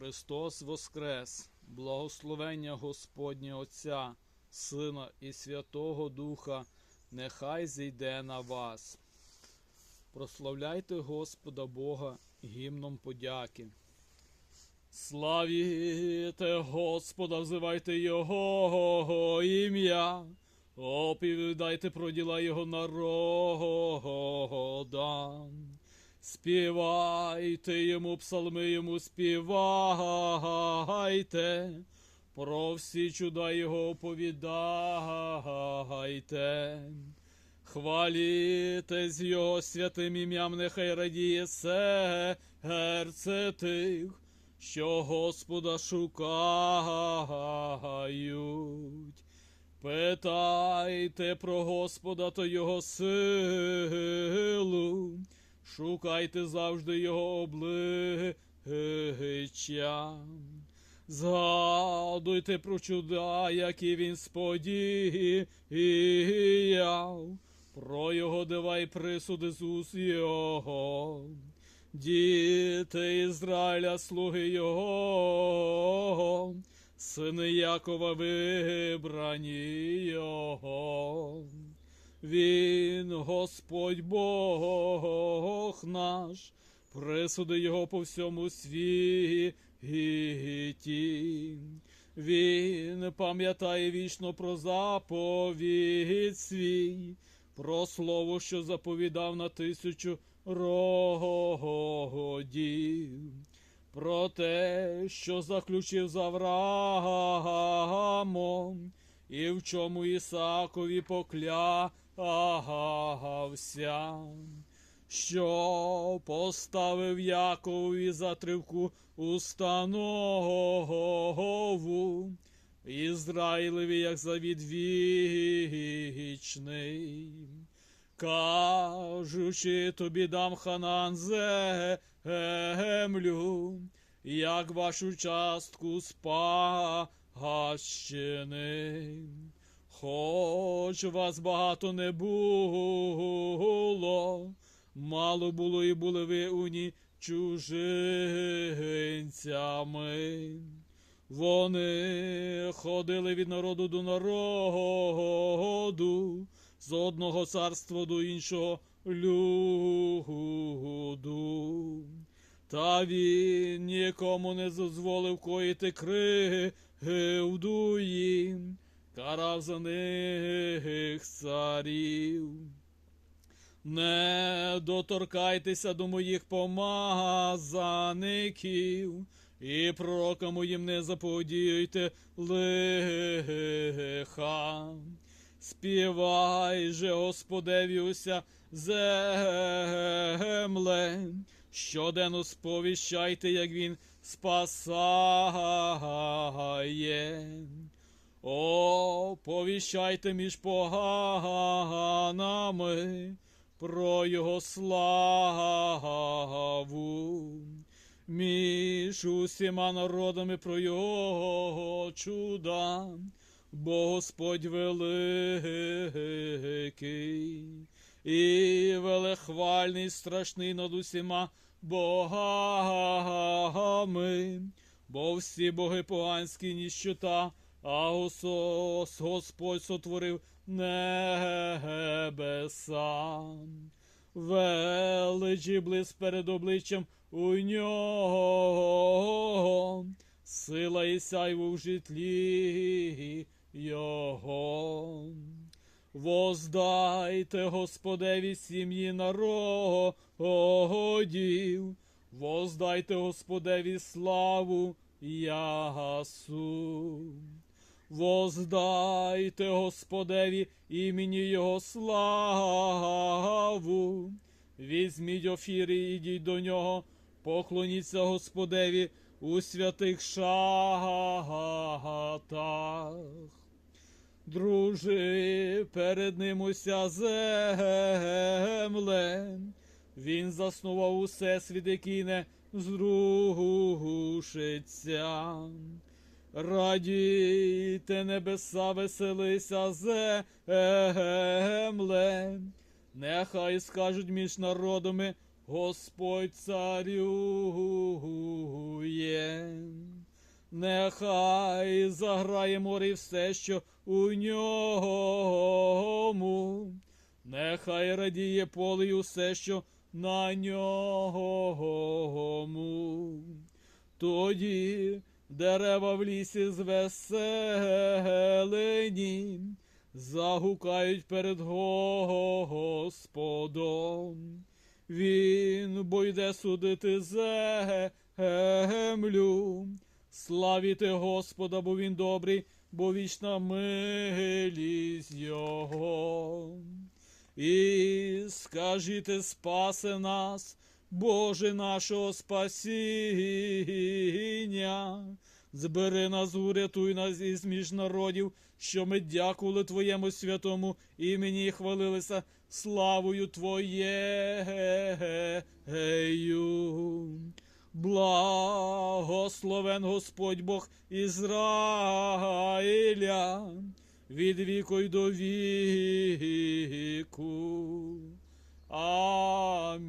Христос Воскрес, благословення Господнє Отця, Сина і Святого Духа, нехай зійде на вас. Прославляйте Господа Бога гімном подяки. Славіте Господа, взивайте Його ім'я, оповідайте про діла Його народам. Співайте йому, псалми йому співайте, про всі чуда його оповідайте. Хваліте з його святим ім'ям, нехай радіє серце тих, що Господа шукають. Питайте про Господа та його силу, шукайте завжди його обличчя. Згадуйте про чуда, які він сподіяв, про його дива й присуди з уст його. Діти Ізраїля, слуги його, сини Якова вибрані його. Він, Господь Бог наш, присуди його по всьому світі. Він пам'ятає вічно про заповідь свій, про слово, що заповідав на тисячу рогодів, про те, що заключив з Авраамом, і в чому Ісакові поклявся, що поставив Якові затривку установу, Ізраїлеві, як завід вічний. Кажучи, тобі дам ханан землю, як вашу частку спагащини. Хоч вас багато не було, мало було і були ви уні чужинцями. Вони ходили від народу до народу, з одного царства до іншого люду. Та він нікому не дозволив коїти кривду їм, карав за них царів. Не доторкайтеся до моїх помазаників, і пророкам моїм не заподіюйте лиха. Співай же, Господеві, уся земле, щоденно сповіщайте, як він спасає. Повіщайте між поганами про його славу, між усіма народами про його чуда, бо Господь великий і велехвальний, страшний над усіма богами, бо всі боги поганські ніщота, а Госос Господь сотворив небеса. Величі близь перед обличчям у нього, сила і сяйво в житлі його. Воздайте Господеві сім'ї народів, воздайте Господеві славу ясу. Воздайте Господеві імені Його славу. Візьміть офіри, і ідіть до нього, поклоніться Господеві у святих шатах. Дружи перед ним уся земле, він заснував усе світ, який не зрушиться. Радійте небеса, веселися земле, нехай скажуть між народами Господь царює. нехай заграє море і все, що у ньому, нехай радіє поле і усе, що на ньому. Тоді дерева в лісі звеселені, загукають перед Господом. Він бо йде судити землю, славіте Господа, бо він добрий, бо вічна милість Його. І скажіте, спасе нас, Боже нашого спасіння, збери нас, урятуй нас із між народів, що ми дякували Твоєму святому імені і хвалилися славою Твоєю. Благословен Господь Бог Ізраїля від віку й до віку. Amen.